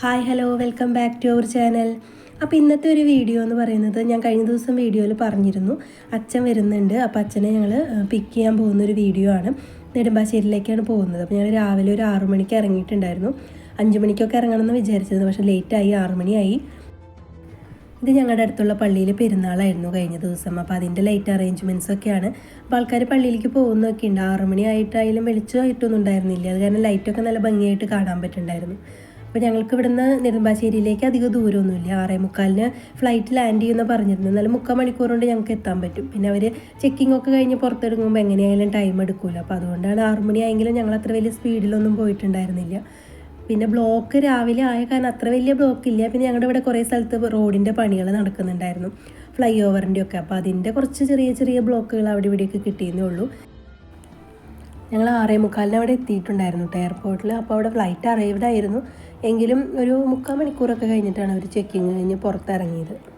Hi hello welcome back to our channel അപ്പോൾ ഇന്നത്തെ ഒരു വീഡിയോ എന്ന് പറയുന്നത് ഞാൻ കഴിഞ്ഞ ദിവസം വീഡിയോയിൽ പറഞ്ഞിരുന്നു. അച്ഛൻ വരുന്നുണ്ട്. അപ്പോൾ അച്ഛനെ ഞങ്ങൾ പിക്ക് ചെയ്യാൻ പോകുന്ന ഒരു വീഡിയോ ആണ്. നെടുമ്പാശ്ശേരിയിലേക്കാണ് പോകുന്നത്. അപ്പോൾ ഞങ്ങൾ രാവിലെ ഒരു ആറു മണിക്ക് ഇറങ്ങിയിട്ടുണ്ടായിരുന്നു. അഞ്ച് മണിക്കൊക്കെ ഇറങ്ങണമെന്ന് വിചാരിച്ചിരുന്നു. പക്ഷേ ലേറ്റായി ആറു മണിയായി. ഇത് ഞങ്ങളുടെ അടുത്തുള്ള പള്ളിയിൽ പെരുന്നാളായിരുന്നു കഴിഞ്ഞ ദിവസം. അപ്പോൾ അതിന്റെ ലൈറ്റ് അറേഞ്ച്മെന്റ്സ് ഒക്കെയാണ്. അപ്പോൾ ആൾക്കാർ പള്ളിയിലേക്ക് പോകുന്നതൊക്കെ ഉണ്ട് ആറു മണിയായിട്ടായാലും വെളിച്ചമായിട്ടൊന്നും ഉണ്ടായിരുന്നില്ല അത് കാരണം ലൈറ്റൊക്കെ നല്ല ഭംഗിയായിട്ട് കാണാൻ പറ്റുന്നുണ്ടായിരുന്നു. അപ്പോൾ ഞങ്ങൾക്ക് ഇവിടുന്ന് നെടുമ്പാശ്ശേരിയിലേക്ക് അധികം ദൂരമൊന്നുമില്ല. ആറേ മുക്കാലിന് ഫ്ലൈറ്റ് ലാൻഡ് ചെയ്യുന്ന പറഞ്ഞിരുന്നു. എന്നാലും മുക്കാൽ മണിക്കൂർ കൊണ്ട് ഞങ്ങൾക്ക് എത്താൻ പറ്റും. പിന്നെ അവർ ചെക്കിംഗ് ഒക്കെ കഴിഞ്ഞ് പുറത്തെടുക്കുമ്പോൾ എങ്ങനെയായാലും ടൈം എടുക്കുമല്ലോ അപ്പോൾ അതുകൊണ്ടാണ് ആറു മണിയായെങ്കിലും ഞങ്ങൾ അത്ര വലിയ സ്പീഡിലൊന്നും പോയിട്ടുണ്ടായിരുന്നില്ല. പിന്നെ ബ്ലോക്ക് രാവിലെ ആയ കാരണം അത്ര വലിയ ബ്ലോക്ക് ഇല്ല. പിന്നെ ഞങ്ങളുടെ ഇവിടെ കുറേ സ്ഥലത്ത് റോഡിന്റെ പണികൾ നടക്കുന്നുണ്ടായിരുന്നു. ഫ്ലൈ ഓവറിന്റെ ഒക്കെ. അപ്പോൾ അതിന്റെ കുറച്ച് ചെറിയ ചെറിയ ബ്ലോക്കുകൾ അവിടെ ഇവിടെയൊക്കെ കിട്ടിയെന്നേ ഉള്ളൂ. ഞങ്ങൾ ആറേ മുക്കാലിന് അവിടെ എത്തിയിട്ടുണ്ടായിരുന്നു കേട്ടോ എയർപോർട്ടിൽ അപ്പോൾ അവിടെ ഫ്ലൈറ്റ് അറൈവ്ഡ് ആയിരുന്നു. എങ്കിലും ഒരു മുക്കാൽ മണിക്കൂറൊക്കെ കഴിഞ്ഞിട്ടാണ് അവർ ചെക്കിങ് കഴിഞ്ഞ് പുറത്തിറങ്ങിയത്.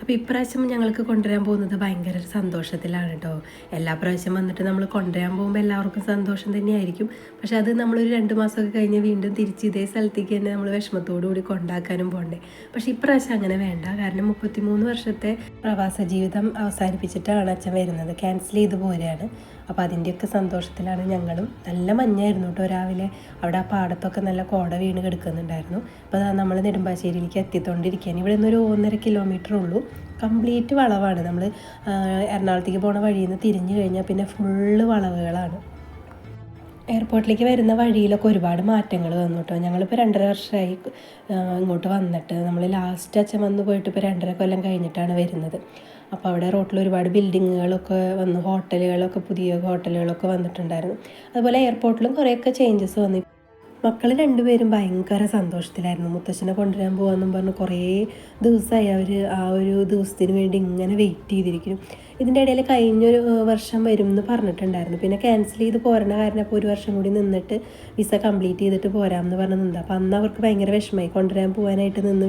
അപ്പോൾ ഇപ്രാവശ്യം ഞങ്ങൾക്ക് കൊണ്ടുവരാൻ പോകുന്നത് ഭയങ്കര ഒരു സന്തോഷത്തിലാണ് കേട്ടോ എല്ലാ പ്രാവശ്യം വന്നിട്ട് നമ്മൾ കൊണ്ടുവരാൻ പോകുമ്പോൾ എല്ലാവർക്കും സന്തോഷം തന്നെയായിരിക്കും. പക്ഷേ അത് നമ്മളൊരു രണ്ട് മാസമൊക്കെ കഴിഞ്ഞ് വീണ്ടും തിരിച്ച് ഇതേ സ്ഥലത്തേക്ക് തന്നെ നമ്മൾ വിഷമത്തോടു കൂടി കൊണ്ടാക്കാനും പോകണ്ടേ പക്ഷേ ഇപ്രാവശ്യം അങ്ങനെ വേണ്ട. കാരണം മുപ്പത്തിമൂന്ന് വർഷത്തെ പ്രവാസ ജീവിതം അവസാനിപ്പിച്ചിട്ടാണ് അച്ഛൻ വരുന്നത്. ക്യാൻസൽ ചെയ്ത് പോരുകയാണ് അപ്പോൾ അതിന്റെയൊക്കെ സന്തോഷത്തിലാണ് ഞങ്ങളും നല്ല മഞ്ഞായിരുന്നു കേട്ടോ രാവിലെ. അവിടെ ആ പാടത്തൊക്കെ നല്ല കോട വീണ് കിടക്കുന്നുണ്ടായിരുന്നു. അപ്പോൾ നമ്മൾ നെടുമ്പാശ്ശേരിയിലേക്ക് എത്തിക്കൊണ്ടിരിക്കുകയാണ്. ഇവിടെ നിന്നൊരു ഒന്നര കിലോമീറ്റർ ഉള്ളൂ. കംപ്ലീറ്റ് വളവാണ് നമ്മൾ എറണാകുളത്തേക്ക് പോണ വഴിയിൽ നിന്ന് തിരിഞ്ഞു കഴിഞ്ഞാൽ പിന്നെ ഫുള്ള് വളവുകളാണ്. എയർപോർട്ടിലേക്ക് വരുന്ന വഴിയിലൊക്കെ ഒരുപാട് മാറ്റങ്ങൾ വന്നു കേട്ടോ ഞങ്ങളിപ്പോൾ രണ്ടര വർഷമായി ഇങ്ങോട്ട് വന്നിട്ട്. നമ്മൾ ലാസ്റ്റ് അച്ഛൻ വന്ന് പോയിട്ട് ഇപ്പോൾ രണ്ടര കൊല്ലം കഴിഞ്ഞിട്ടാണ് വരുന്നത്. അപ്പോൾ അവിടെ റോട്ടിൽ ഒരുപാട് ബിൽഡിങ്ങുകളൊക്കെ വന്നു ഹോട്ടലുകളൊക്കെ പുതിയ ഹോട്ടലുകളൊക്കെ വന്നിട്ടുണ്ടായിരുന്നു. അതുപോലെ എയർപോർട്ടിലും കുറേയൊക്കെ ചേഞ്ചസ് വന്നു. മക്കൾ രണ്ടുപേരും ഭയങ്കര സന്തോഷത്തിലായിരുന്നു. മുത്തച്ഛനെ കൊണ്ടുവരാൻ പോകാമെന്നും പറഞ്ഞ് കുറേ ദിവസമായി അവർ ആ ഒരു ദിവസത്തിന് വേണ്ടി ഇങ്ങനെ വെയിറ്റ് ചെയ്തിരിക്കുന്നു. ഇതിന്റെ ഇടയിൽ കഴിഞ്ഞൊരു വർഷം വരും എന്ന് പറഞ്ഞിട്ടുണ്ടായിരുന്നു. പിന്നെ ക്യാൻസൽ ചെയ്ത് പോരണ കാരണം അപ്പോൾ ഒരു വർഷം കൂടി നിന്നിട്ട് വിസ കംപ്ലീറ്റ് ചെയ്തിട്ട് പോരാമെന്ന് പറഞ്ഞ് നിന്നത് അപ്പോൾ അന്ന് അവർക്ക് ഭയങ്കര വിഷമമായി കൊണ്ടുവരാൻ പോകാനായിട്ട് നിന്ന്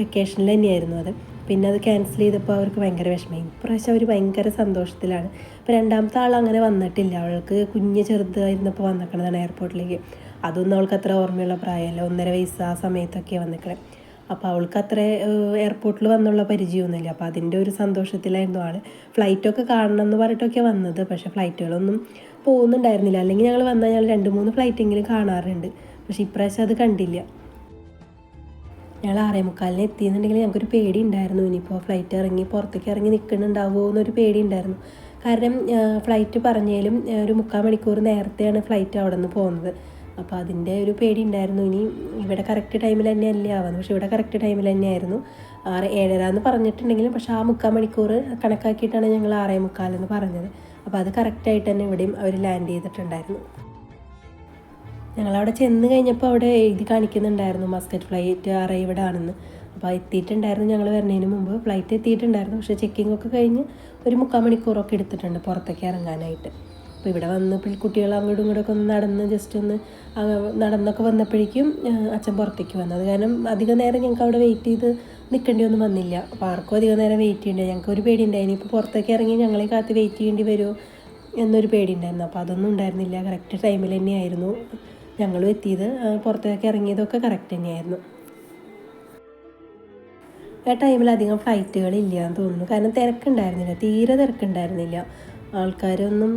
വെക്കേഷനിൽ തന്നെയായിരുന്നു അത്. പിന്നെ അത് ക്യാൻസൽ ചെയ്തപ്പോൾ അവർക്ക് ഭയങ്കര വിഷമമായി. ഇപ്രാവശ്യം അവർ ഭയങ്കര സന്തോഷത്തിലാണ്. ഇപ്പോൾ രണ്ടാമത്തെ ആൾ അങ്ങനെ വന്നിട്ടില്ല. അവൾക്ക് കുഞ്ഞ് ചെറുതായിരുന്നപ്പോൾ വന്നിക്കണതാണ് എയർപോർട്ടിലേക്ക് അതൊന്നും അവൾക്ക് അത്ര ഓർമ്മയുള്ള പ്രായമല്ല. ഒന്നര വയസ്സ് ആ സമയത്തൊക്കെ വന്നിക്കണേ. അപ്പോൾ അവൾക്ക് അത്ര എയർപോർട്ടിൽ വന്നുള്ള പരിചയമൊന്നുമില്ല. അപ്പോൾ അതിന്റെ ഒരു സന്തോഷത്തിലായിരുന്നു ആൾ ഫ്ലൈറ്റൊക്കെ കാണണം എന്ന് പറഞ്ഞിട്ടൊക്കെ വന്നത്. പക്ഷേ ഫ്ലൈറ്റുകളൊന്നും പോകുന്നുണ്ടായിരുന്നില്ല. അല്ലെങ്കിൽ ഞങ്ങൾ വന്നാൽ ഞങ്ങൾ രണ്ട് മൂന്ന് ഫ്ലൈറ്റെങ്കിലും കാണാറുണ്ട്. പക്ഷേ ഇപ്രാവശ്യം അത് കണ്ടില്ല. ഞങ്ങൾ ആറേ മുക്കാലിന് എത്തിയെന്നുണ്ടെങ്കിൽ ഞങ്ങൾക്കൊരു പേടി ഉണ്ടായിരുന്നു ഇനിയിപ്പോൾ ഫ്ലൈറ്റ് ഇറങ്ങി പുറത്തേക്ക് ഇറങ്ങി നിൽക്കുന്നുണ്ടാവുമോ എന്നൊരു പേടി ഉണ്ടായിരുന്നു കാരണം ഫ്ലൈറ്റ് പറഞ്ഞാലും ഒരു മുക്കാൽ മണിക്കൂർ നേരത്തെയാണ് ഫ്ലൈറ്റ് അവിടെ നിന്ന് പോകുന്നത്. അപ്പോൾ അതിന്റെ ഒരു പേടി ഉണ്ടായിരുന്നു ഇനി ഇവിടെ കറക്റ്റ് ടൈമിൽ തന്നെ അല്ലേ ആവുന്നത്. പക്ഷേ ഇവിടെ കറക്റ്റ് ടൈമിൽ തന്നെയായിരുന്നു. ആറ് ഏഴര എന്ന് പറഞ്ഞിട്ടുണ്ടെങ്കിലും പക്ഷേ ആ മുക്കാൽ മണിക്കൂർ കണക്കാക്കിയിട്ടാണ് ഞങ്ങൾ ആറേ മുക്കാലെന്ന് പറഞ്ഞത്. അപ്പോൾ അത് കറക്റ്റായിട്ട് തന്നെ ഇവിടെയും അവർ ലാൻഡ് ചെയ്തിട്ടുണ്ടായിരുന്നു. ഞങ്ങളവിടെ ചെന്ന് കഴിഞ്ഞപ്പോൾ അവിടെ എഴുതി കാണിക്കുന്നുണ്ടായിരുന്നു മസ്കറ്റ് ഫ്ലൈറ്റ് അറൈവഡ് ആണെന്ന്. അപ്പോൾ എത്തിയിട്ടുണ്ടായിരുന്നു ഞങ്ങൾ വരുന്നതിന് മുമ്പ്. ഫ്ലൈറ്റ് എത്തിയിട്ടുണ്ടായിരുന്നു. പക്ഷേ ചെക്കിംഗ് ഒക്കെ കഴിഞ്ഞ് ഒരു മുക്കാൽ മണിക്കൂറൊക്കെ എടുത്തിട്ടുണ്ട് പുറത്തേക്ക് ഇറങ്ങാനായിട്ട്. അപ്പോൾ ഇവിടെ വന്ന് കുട്ടികൾ അങ്ങോട്ടും ഇങ്ങോട്ടൊക്കെ ഒന്ന് നടന്ന് ജസ്റ്റ് ഒന്ന് നടന്നൊക്കെ വന്നപ്പോഴേക്കും അച്ഛൻ പുറത്തേക്ക് വന്നു. അത് കാരണം അധികം നേരം ഞങ്ങൾക്ക് അവിടെ വെയിറ്റ് ചെയ്ത് നിൽക്കേണ്ടി ഒന്നും വന്നില്ല. അപ്പോൾ ആർക്കും അധികം നേരം വെയിറ്റ് ചെയ്യണ്ടേ ഞങ്ങൾക്ക് ഒരു പേടി ഉണ്ടായിരുന്നു ഇപ്പോൾ പുറത്തേക്ക് ഇറങ്ങി ഞങ്ങളെ കാത്ത് വെയിറ്റ് ചെയ്യേണ്ടി വരുമോ എന്നൊരു പേടി ഉണ്ടായിരുന്നു അപ്പോൾ അതൊന്നും ഉണ്ടായിരുന്നില്ല. കറക്റ്റ് ടൈമിൽ തന്നെയായിരുന്നു. ഞങ്ങളും എത്തിയത് പുറത്തേക്ക് ഇറങ്ങിയതൊക്കെ കറക്റ്റ് തന്നെയായിരുന്നു. ആ ടൈമിൽ അധികം ഫ്ലൈറ്റുകൾ ഇല്ല എന്ന് തോന്നുന്നു. കാരണം തിരക്കുണ്ടായിരുന്നില്ല. തീരെ തിരക്കുണ്ടായിരുന്നില്ല. ആൾക്കാരൊന്നും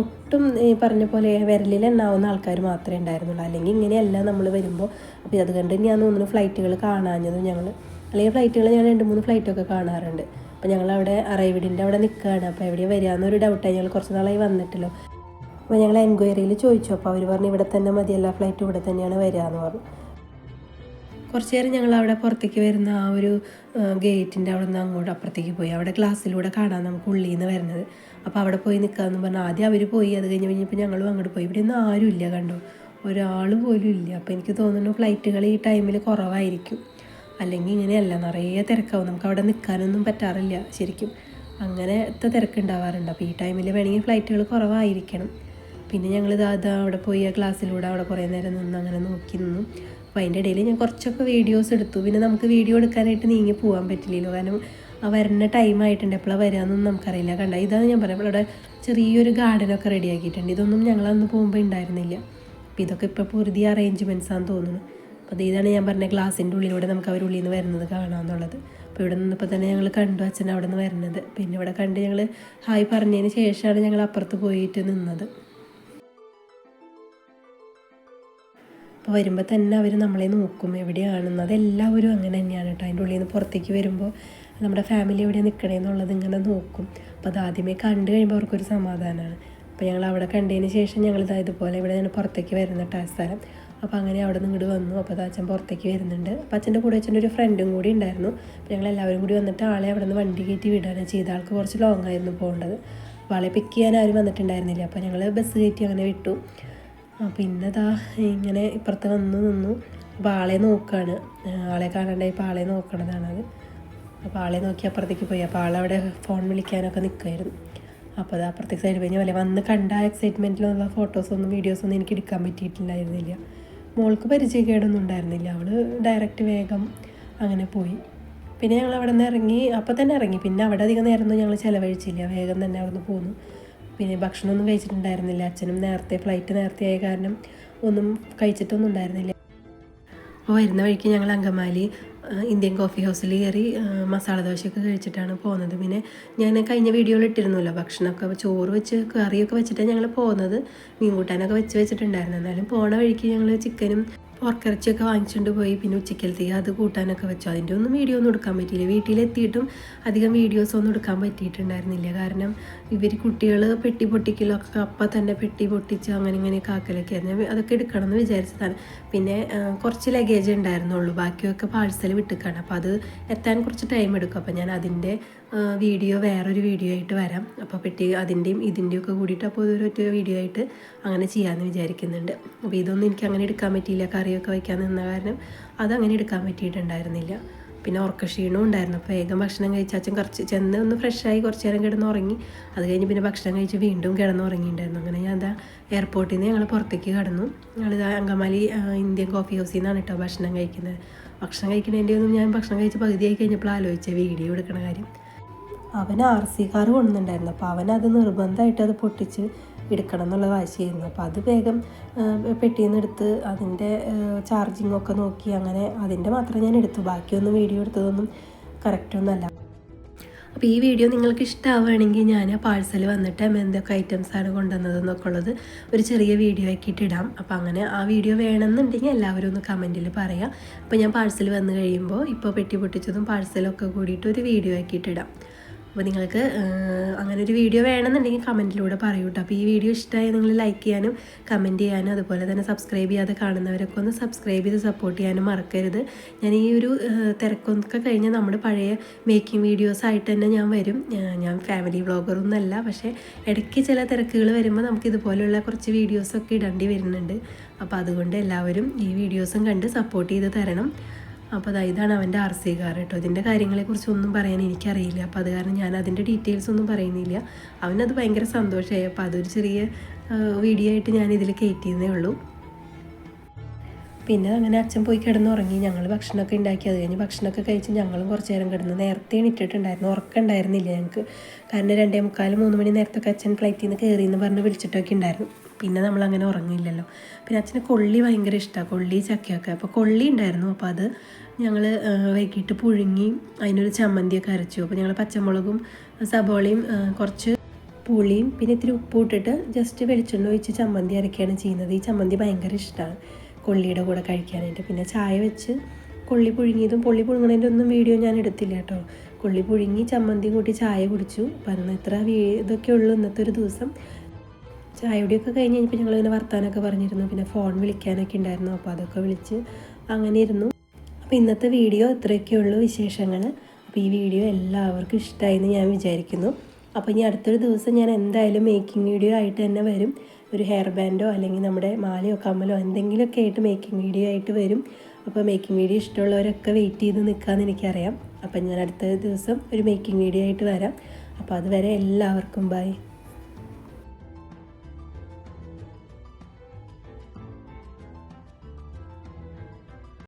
ഒട്ടും ഈ പറഞ്ഞ പോലെ വിരലിൽ എണ്ണാവുന്ന ആൾക്കാർ മാത്രമേ ഉണ്ടായിരുന്നുള്ളൂ. അല്ലെങ്കിൽ ഇങ്ങനെയല്ല നമ്മൾ വരുമ്പോൾ അപ്പോൾ അത് കണ്ട് ഞാൻ തോന്നുന്നു ഫ്ലൈറ്റുകൾ കാണാഞ്ഞതും ഞങ്ങൾ അല്ലെങ്കിൽ ഫ്ലൈറ്റുകൾ ഞാൻ രണ്ട് മൂന്ന് ഫ്ലൈറ്റൊക്കെ കാണാറുണ്ട്. അപ്പോൾ ഞങ്ങൾ അവിടെ അറൈവിഡിന്റെ അവിടെ നിൽക്കുകയാണ് അപ്പോൾ എവിടെയാണ് വരിക എന്നൊരു ഡൗട്ടായി ഞങ്ങൾ കുറച്ച് നാളായി വന്നിട്ടല്ലോ. അപ്പോൾ ഞങ്ങൾ എൻക്വയറിയിൽ ചോദിച്ചു അപ്പോൾ അവർ പറഞ്ഞു ഇവിടെ തന്നെ മതിയല്ല ഫ്ലൈറ്റ് ഇവിടെ തന്നെയാണ് വരിക എന്ന് പറഞ്ഞു. കുറച്ച് നേരം ഞങ്ങൾ അവിടെ പുറത്തേക്ക് വരുന്ന ആ ഒരു ഗേറ്റിന്റെ അവിടെ നിന്ന് അങ്ങോട്ട് അപ്പുറത്തേക്ക് പോയി. അവിടെ ഗ്ലാസ്സിലൂടെ കാണാൻ നമുക്ക് ഉള്ളിൽ നിന്ന് വരുന്നത്. അപ്പോൾ അവിടെ പോയി നിൽക്കാമെന്ന് പറഞ്ഞാൽ ആദ്യം അവർ പോയി അത് കഴിഞ്ഞ് കഴിഞ്ഞപ്പോൾ ഞങ്ങളും അങ്ങോട്ട് പോയി. ഇവിടെ ഒന്നും ആരുമില്ല കണ്ടോ? ഒരാൾ പോലും ഇല്ല. അപ്പോൾ എനിക്ക് തോന്നുന്നു ഫ്ലൈറ്റുകൾ ഈ ടൈമിൽ കുറവായിരിക്കും. അല്ലെങ്കിൽ ഇങ്ങനെയല്ല നിറയെ തിരക്കാവും. നമുക്ക് അവിടെ നിൽക്കാനൊന്നും പറ്റാറില്ല ശരിക്കും. അങ്ങനത്തെ തിരക്കുണ്ടാവാറുണ്ട് അപ്പോൾ ഈ ടൈമിൽ വേണമെങ്കിൽ ഫ്ലൈറ്റുകൾ കുറവായിരിക്കണം. പിന്നെ ഞങ്ങൾ ഇതാ അവിടെ പോയി ആ ക്ലാസ്സിലൂടെ അവിടെ കുറേ നേരം നിന്ന് അങ്ങനെ നോക്കി നിന്നു. അപ്പോൾ അതിന്റെ ഇടയിൽ ഞാൻ കുറച്ചൊക്കെ വീഡിയോസ് എടുത്തു. പിന്നെ നമുക്ക് വീഡിയോ എടുക്കാനായിട്ട് നീങ്ങി പോകാൻ പറ്റില്ലല്ലോ. കാരണം ആ വരുന്ന ടൈം ആയിട്ടുണ്ട്. എപ്പോഴാണ് വരാമെന്നൊന്നും നമുക്കറിയില്ല. കണ്ട? ഇതാണ് ഞാൻ പറയുമ്പോൾ അവിടെ ചെറിയൊരു ഗാർഡനൊക്കെ റെഡിയാക്കിയിട്ടുണ്ട് ഇതൊന്നും ഞങ്ങൾ അന്ന് പോകുമ്പോൾ ഉണ്ടായിരുന്നില്ല അപ്പോൾ ഇതൊക്കെ ഇപ്പോൾ പുതിയ അറേഞ്ച്മെന്റ്സ് ആണെന്ന് തോന്നുന്നു. അപ്പോൾ ഇതാണ് ഞാൻ പറഞ്ഞ ഗ്ലാസിന്റെ ഉള്ളിലൂടെ നമുക്ക് അവർ ഉള്ളിൽ നിന്ന് വരുന്നത് കാണാമെന്നുള്ളത് അപ്പോൾ ഇവിടെ നിന്നപ്പോൾ തന്നെ ഞങ്ങൾ കണ്ടു അച്ഛൻ അവിടെ നിന്ന് വരുന്നത്. പിന്നെ ഇവിടെ കണ്ട് ഞങ്ങൾ ഹായ് പറഞ്ഞതിന് ശേഷമാണ് ഞങ്ങൾ അപ്പുറത്ത് പോയിട്ട് നിന്നത്. അപ്പോൾ വരുമ്പോൾ തന്നെ അവർ നമ്മളെ നോക്കും എവിടെയാണെന്ന്. അതെല്ലാവരും അങ്ങനെ തന്നെയാണ് കേട്ടോ അതിന്റെ ഉള്ളിൽ നിന്ന് പുറത്തേക്ക് വരുമ്പോൾ നമ്മുടെ ഫാമിലി എവിടെ നിൽക്കണേന്നുള്ളത് ഇങ്ങനെ നോക്കും. അപ്പോൾ അത് ആദ്യമേ കണ്ടു കഴിയുമ്പോൾ അവർക്കൊരു സമാധാനമാണ് അപ്പോൾ ഞങ്ങൾ അവിടെ കണ്ടതിന് ശേഷം ഞങ്ങൾ ഇതാ ഇതുപോലെ ഇവിടെ ഞാൻ പുറത്തേക്ക് വരുന്ന കേട്ടോ ആ സ്ഥലം. അപ്പോൾ അങ്ങനെ അവിടെ നിന്ന് ഇങ്ങോട്ട് വന്നു. അപ്പോൾ അത് അച്ഛൻ പുറത്തേക്ക് വരുന്നുണ്ട്. അപ്പോൾ അച്ഛന്റെ കൂടെ അച്ഛന്റെ ഒരു ഫ്രണ്ടും കൂടി ഉണ്ടായിരുന്നു. അപ്പോൾ ഞങ്ങൾ എല്ലാവരും കൂടി വന്നിട്ട് ആളെ അവിടെ നിന്ന് വണ്ടി കയറ്റി വിടാനാണ് ചെയ്ത. ആൾക്ക് കുറച്ച് ലോങ് ആയിരുന്നു പോകേണ്ടത്. അപ്പോൾ ആളെ പിക്ക് ചെയ്യാൻ ആരും വന്നിട്ടുണ്ടായിരുന്നില്ല. അപ്പോൾ ഞങ്ങൾ ബസ് കയറ്റി അങ്ങനെ വിട്ടു. പിന്നെ ഇതാ ഇങ്ങനെ ഇപ്പുറത്ത് വന്ന് നിന്നു. അപ്പോൾ ആളെ നോക്കുകയാണ് ആളെ കാണണ്ടായപ്പോൾ ആളെ നോക്കണതാണത് അപ്പോൾ ആളെ നോക്കി അപ്പുറത്തേക്ക് പോയി. അപ്പോൾ ആളവിടെ ഫോൺ വിളിക്കാനൊക്കെ നിൽക്കുമായിരുന്നു അപ്പോൾ അത് അപ്പുറത്തേക്ക് സൈഡ് പോയി. പോലെ വന്ന് കണ്ട എക്സൈറ്റ്മെന്റിലുള്ള ഫോട്ടോസൊന്നും വീഡിയോസൊന്നും എനിക്ക് എടുക്കാൻ പറ്റിയിട്ടുണ്ടായിരുന്നില്ല മോൾക്ക് പരിചയക്കേടൊന്നും ഉണ്ടായിരുന്നില്ല. അവൾ ഡയറക്റ്റ് വേഗം അങ്ങനെ പോയി. പിന്നെ ഞങ്ങൾ അവിടെ നിന്ന് ഇറങ്ങി അപ്പോൾ തന്നെ ഇറങ്ങി. പിന്നെ അവിടെ അധികം നേരമൊന്നും ഞങ്ങൾ ചിലവഴിച്ചില്ല. വേഗം തന്നെ അവിടെ നിന്ന് പോന്നു. പിന്നെ ഭക്ഷണമൊന്നും കഴിച്ചിട്ടുണ്ടായിരുന്നില്ല. അച്ഛനും നേരത്തെ ഫ്ലൈറ്റ് നേരത്തെ ആയ കാരണം ഒന്നും കഴിച്ചിട്ടൊന്നും ഉണ്ടായിരുന്നില്ല. അപ്പോൾ വരുന്ന വഴിക്ക് ഞങ്ങൾ അങ്കമാലി ഇന്ത്യൻ കോഫി ഹൗസിൽ കയറി മസാല ദോശയൊക്കെ കഴിച്ചിട്ടാണ് പോകുന്നത്. പിന്നെ ഞാൻ കഴിഞ്ഞ വീഡിയോയിൽ ഇട്ടിരുന്നല്ലോ ഭക്ഷണമൊക്കെ ചോറ് വെച്ച് കറിയൊക്കെ വെച്ചിട്ടാണ് ഞങ്ങൾ പോകുന്നത്. മീൻ കൂട്ടാനൊക്കെ വെച്ച് വെച്ചിട്ടുണ്ടായിരുന്നു. എന്നാലും പോണ വഴിക്ക് ഞങ്ങൾ ചിക്കനും പോർക്കിറച്ചിയൊക്കെ വാങ്ങിച്ചുകൊണ്ട് പോയി. പിന്നെ ഉച്ചക്കലത്തേക്ക് അത് കൂട്ടാനൊക്കെ വെച്ചു. അതിന്റെ ഒന്നും വീഡിയോ ഒന്നും എടുക്കാൻ പറ്റിയില്ല. വീട്ടിലെത്തിയിട്ടും അധികം വീഡിയോസ് ഒന്നും എടുക്കാൻ പറ്റിയിട്ടുണ്ടായിരുന്നില്ല. കാരണം ഇവർ കുട്ടികൾ പെട്ടി പൊട്ടിക്കലൊക്കെ അപ്പം തന്നെ പെട്ടി പൊട്ടിച്ച് അങ്ങനെ ഇങ്ങനെ കാക്കലൊക്കെ ആയിരുന്നു അതൊക്കെ എടുക്കണം എന്ന് വിചാരിച്ചതാണ്. പിന്നെ കുറച്ച് ലഗേജ് ഉണ്ടായിരുന്നുള്ളൂ. ബാക്കിയൊക്കെ പാഴ്സൽ വിട്ടിക്കാണ്. അപ്പോൾ അത് എത്താൻ കുറച്ച് ടൈം എടുക്കും. അപ്പോൾ ഞാൻ അതിന്റെ വീഡിയോ വേറൊരു വീഡിയോ ആയിട്ട് വരാം. അപ്പോൾ പെട്ടി അതിന്റെയും ഇതിന്റെയും ഒക്കെ കൂടിയിട്ട് അപ്പോൾ ഇതൊരൊറ്റ വീഡിയോ ആയിട്ട് അങ്ങനെ ചെയ്യാമെന്ന് വിചാരിക്കുന്നുണ്ട്. അപ്പോൾ ഇതൊന്നും എനിക്ക് അങ്ങനെ എടുക്കാൻ പറ്റിയില്ല. കറിയൊക്കെ വയ്ക്കാൻ നിന്ന കാരണം അതങ്ങനെ എടുക്കാൻ പറ്റിയിട്ടുണ്ടായിരുന്നില്ല. പിന്നെ ഉറക്ക ക്ഷീണവും ഉണ്ടായിരുന്നു. അപ്പോൾ വേഗം ഭക്ഷണം കഴിച്ച് അച്ഛൻ കുറച്ച് ചെന്ന് ഒന്ന് ഫ്രഷായി കുറച്ച് നേരം കിടന്ന് ഉറങ്ങി. അത് കഴിഞ്ഞ് പിന്നെ ഭക്ഷണം കഴിച്ച് വീണ്ടും കിടന്ന് ഉറങ്ങിയിട്ടുണ്ടായിരുന്നു. അങ്ങനെ ഞാൻ എന്താ എയർപോർട്ടിൽ നിന്ന് ഞങ്ങൾ പുറത്തേക്ക് കടന്നു. ഞങ്ങൾ അങ്കമാലി ഇന്ത്യൻ കോഫി ഹൗസിൽ നിന്നാണ് കേട്ടോ ഭക്ഷണം കഴിക്കുന്നത്. ഭക്ഷണം കഴിക്കുന്നതിന്റെ ഒന്നും ഞാൻ ഭക്ഷണം കഴിച്ച് പകുതിയായി കഴിഞ്ഞപ്പോൾ ആലോചിച്ച വീഡിയോ എടുക്കണ കാര്യം. അവൻ ആർ സി കാർ കൊണ്ടുണ്ടായിരുന്നു അപ്പോൾ അവൻ അത് നിർബന്ധമായിട്ട് അത് പൊട്ടിച്ച് എടുക്കണം എന്നുള്ള വാശിയായിരുന്നു. അപ്പോൾ അത് വേഗം പെട്ടിയിൽ നിന്ന് എടുത്ത് അതിന്റെ ചാർജിങ്ങൊക്കെ നോക്കി അങ്ങനെ അതിന്റെ മാത്രം ഞാൻ എടുത്തു. ബാക്കിയൊന്നും വീഡിയോ എടുത്തതൊന്നും കറക്റ്റൊന്നുമല്ല അപ്പോൾ ഈ വീഡിയോ നിങ്ങൾക്ക് ഇഷ്ടമാവുകയാണെങ്കിൽ ഞാൻ പാഴ്സൽ വന്നിട്ട് എന്തൊക്കെ ഐറ്റംസാണ് കൊണ്ടുവന്നതെന്നൊക്കെ ഉള്ളത് ഒരു ചെറിയ വീഡിയോ ആക്കിയിട്ട് ഇടാം. അപ്പോൾ അങ്ങനെ ആ വീഡിയോ വേണമെന്നുണ്ടെങ്കിൽ എല്ലാവരും ഒന്ന് കമന്റിൽ പറയാം. അപ്പോൾ ഞാൻ പാഴ്സൽ വന്നു കഴിയുമ്പോൾ ഇപ്പോൾ പെട്ടി പൊട്ടിച്ചതും പാഴ്സലൊക്കെ കൂടിയിട്ട് ഒരു വീഡിയോ ആക്കിയിട്ട് ഇടാം. അപ്പോൾ നിങ്ങൾക്ക് അങ്ങനെ ഒരു വീഡിയോ വേണമെന്നുണ്ടെങ്കിൽ കമന്റിലൂടെ പറയൂ കേട്ടോ അപ്പോൾ ഈ വീഡിയോ ഇഷ്ടമായി നിങ്ങൾ ലൈക്ക് ചെയ്യാനും കമന്റ് ചെയ്യാനും അതുപോലെ തന്നെ സബ്സ്ക്രൈബ് ചെയ്യാതെ കാണുന്നവരൊക്കെ ഒന്ന് സബ്സ്ക്രൈബ് ചെയ്ത് സപ്പോർട്ട് ചെയ്യാനും മറക്കരുത്. ഞാൻ ഈ ഒരു തിരക്കൊക്കെ കഴിഞ്ഞ് നമ്മുടെ പഴയ മേക്കിംഗ് വീഡിയോസ് ആയിട്ട് തന്നെ ഞാൻ വരും. ഞാൻ ഫാമിലി വ്ളോഗറൊന്നുമല്ല പക്ഷേ ഇടയ്ക്ക് ചില തിരക്കുകൾ വരുമ്പോൾ നമുക്ക് ഇതുപോലെയുള്ള കുറച്ച് വീഡിയോസൊക്കെ ഇടേണ്ടി വരുന്നുണ്ട്. അപ്പോൾ അതുകൊണ്ട് എല്ലാവരും ഈ വീഡിയോസും കണ്ട് സപ്പോർട്ട് ചെയ്ത് തരണം. അപ്പോൾ അതാ ഇതാണ് അവന്റെ ആർ സി കാർ കേട്ടോ. ഇതിന്റെ കാര്യങ്ങളെക്കുറിച്ച് ഒന്നും പറയാൻ എനിക്കറിയില്ല. അപ്പോൾ അത് കാരണം ഞാൻ അതിന്റെ ഡീറ്റെയിൽസ് ഒന്നും പറയുന്നില്ല. അവനത് ഭയങ്കര സന്തോഷമായി അപ്പോൾ അതൊരു ചെറിയ വീഡിയോ ആയിട്ട് ഞാൻ ഇതിൽ കയറ്റിയെന്നേ ഉള്ളൂ. പിന്നെ അങ്ങനെ അച്ഛൻ പോയി കിടന്നുറങ്ങി. ഞങ്ങൾ ഭക്ഷണമൊക്കെ ഉണ്ടാക്കി. അത് കഴിഞ്ഞ് ഭക്ഷണമൊക്കെ കഴിച്ച് ഞങ്ങളും കുറച്ച് നേരം കിടന്നു. നേരത്തെ എണീറ്റിട്ടുണ്ടായിരുന്നു. ഉറക്കം ഉണ്ടായിരുന്നില്ല ഞങ്ങൾക്ക് കാരണം രണ്ടേ മുക്കാൽ മൂന്ന് മണി നേരത്തൊക്കെ അച്ഛൻ ഫ്ലൈറ്റിൽ നിന്ന് കയറി എന്ന് പറഞ്ഞ് വിളിച്ചിട്ടൊക്കെ ഉണ്ടായിരുന്നു. പിന്നെ നമ്മൾ അങ്ങനെ ഉറങ്ങില്ലല്ലോ പിന്നെ അച്ഛന് കൊള്ളി ഭയങ്കര ഇഷ്ടമാണ് കൊള്ളി ചക്കയൊക്കെ. അപ്പോൾ കൊള്ളി ഉണ്ടായിരുന്നു. അപ്പോൾ അത് ഞങ്ങൾ വൈകിട്ട് പുഴുങ്ങി അതിനൊരു ചമ്മന്തിയൊക്കെ അരച്ചു. അപ്പോൾ ഞങ്ങൾ പച്ചമുളകും സബോളയും കുറച്ച് പുളിയും പിന്നെ ഇത്തിരി ഉപ്പ് ഇട്ടിട്ട് ജസ്റ്റ് വെളിച്ചെണ്ണ ഒഴിച്ച് ചമ്മന്തി അരക്കുകയാണ് ചെയ്യുന്നത്. ഈ ചമ്മന്തി ഭയങ്കര ഇഷ്ടമാണ് കൊള്ളിയുടെ കൂടെ കഴിക്കാനായിട്ട്. പിന്നെ ചായ വെച്ച് കൊള്ളി പുഴുങ്ങിയതും പൊള്ളി പുഴുങ്ങണതിന്റെ ഒന്നും വീഡിയോ ഞാൻ എടുത്തില്ല കേട്ടോ. കൊള്ളി പുഴുങ്ങി ചമ്മന്തി കൂട്ടി ചായ കുടിച്ചു. അപ്പം ഇത്ര ഇതൊക്കെ ഉള്ളൂ ഇന്നത്തെ ഒരു ദിവസം. ചായയുടെയൊക്കെ കഴിഞ്ഞ് കഴിഞ്ഞപ്പോൾ ഞങ്ങളിങ്ങനെ വർത്താനൊക്കെ പറഞ്ഞിരുന്നു. പിന്നെ ഫോൺ വിളിക്കാനൊക്കെ ഉണ്ടായിരുന്നു. അപ്പോൾ അതൊക്കെ വിളിച്ച് അങ്ങനെ ഇരുന്നു. അപ്പോൾ ഇന്നത്തെ വീഡിയോ ഇത്രയൊക്കെയുള്ളൂ വിശേഷങ്ങൾ. അപ്പോൾ ഈ വീഡിയോ എല്ലാവർക്കും ഇഷ്ടമായെന്ന് ഞാൻ വിചാരിക്കുന്നു. അപ്പോൾ ഇനി അടുത്തൊരു ദിവസം ഞാൻ എന്തായാലും മേക്കിംഗ് വീഡിയോ ആയിട്ട് തന്നെ വരും. ഒരു ഹെയർ ബാൻഡോ അല്ലെങ്കിൽ നമ്മുടെ മാലയോ കമ്മലോ എന്തെങ്കിലുമൊക്കെ ആയിട്ട് മേക്കിംഗ് വീഡിയോ ആയിട്ട് വരും. അപ്പോൾ മേക്കിംഗ് വീഡിയോ ഇഷ്ടമുള്ളവരൊക്കെ വെയിറ്റ് ചെയ്ത് നിൽക്കാമെന്ന് എനിക്കറിയാം. അപ്പം ഞാൻ അടുത്ത ദിവസം ഒരു മേക്കിംഗ് വീഡിയോ ആയിട്ട് വരാം. അപ്പോൾ അതുവരെ എല്ലാവർക്കും ബൈ